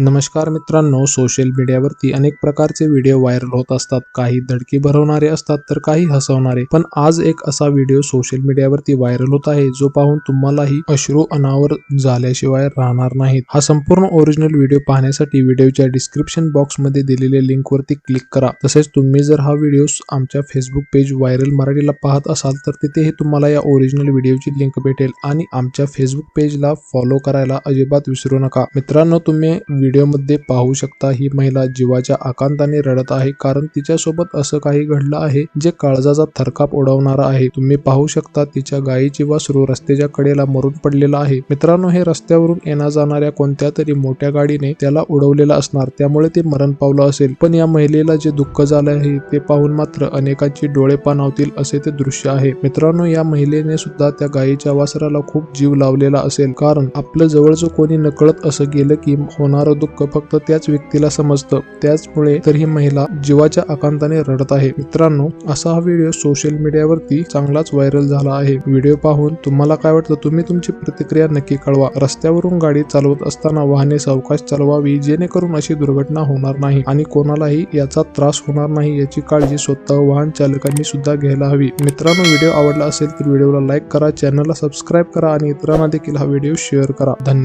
नमस्कार मित्रांनो सोशल मीडियावरती अनेक प्रकारचे व्हिडिओ व्हायरल होत असतात. काही धडकी भरवणारे असतात तर काही हसवणारे. पण आज एक असा व्हिडिओ सोशल मीडियावरती व्हायरल होत आहे जो पाहून तुम्हालाही अश्रू अनावर झाल्याशिवाय राहणार नाहीत. हा संपूर्ण ओरिजिनल व्हिडिओ पाहण्यासाठी व्हिडिओच्या डिस्क्रिप्शन बॉक्समध्ये दिलेल्या लिंक वरती क्लिक करा. तसेच तुम्ही जर हा व्हिडिओ आमच्या फेसबुक पेज व्हायरल मराठीला पाहत असाल तर तिथेही तुम्हाला या ओरिजिनल व्हिडिओची लिंक भेटेल. आणि आमच्या फेसबुक पेजला फॉलो करायला अजिबात विसरू नका. मित्रांनो तुम्ही व्हिडिओमध्ये पाहू शकता ही महिला जीवाच्या आकांताने रडत आहे कारण तिच्यासोबत असं काही घडलं आहे जे काळजाचा थरकाप उडवणारा आहे. तुम्ही पाहू शकता तिच्या गायीची वासरू रस्त्याच्या कडेला मरून पडलेला आहे. मित्रांनो हे रस्त्यावरून येण्या जाणाऱ्या कोणत्या तरी मोठ्या गाडीने त्याला उडवलेला असणार त्यामुळे ते मरण पावलं असेल. पण या महिलेला जे दुःख झालं आहे ते पाहून मात्र अनेकांची डोळे पाणावतील असे ते दृश्य आहे. मित्रांनो या महिलेने सुद्धा त्या गायीच्या वासराला खूप जीव लावलेला असेल कारण आपलं जवळचं कोणी नकळत असं गेलं की होणारं दुःख फक्त त्याच व्यक्तीला समजतं. त्याचमुळे तर ही महिला जीवाच्या आकांताने रडत आहे. मित्रांनो असा हा व्हिडिओ सोशल मीडियावरती चांगलाच व्हायरल झाला आहे. व्हिडिओ पाहून तुम्हाला काय वाटतं? तुम्ही तुमची प्रतिक्रिया नक्की कळवा. रस्त्यावरून गाडी चालवत असताना वाहने सावकाश चालवावी जेणेकरून अशी दुर्घटना होणार नाही आणि कोणालाही याचा त्रास होणार नाही याची काळजी स्वतः वाहन चालकांनी सुद्धा घ्यायला हवी. मित्रांनो व्हिडिओ आवडला असेल तर व्हिडिओला लाईक करा चॅनलला सबस्क्राईब करा आणि इतरांना देखील हा व्हिडिओ शेअर करा. धन्यवाद.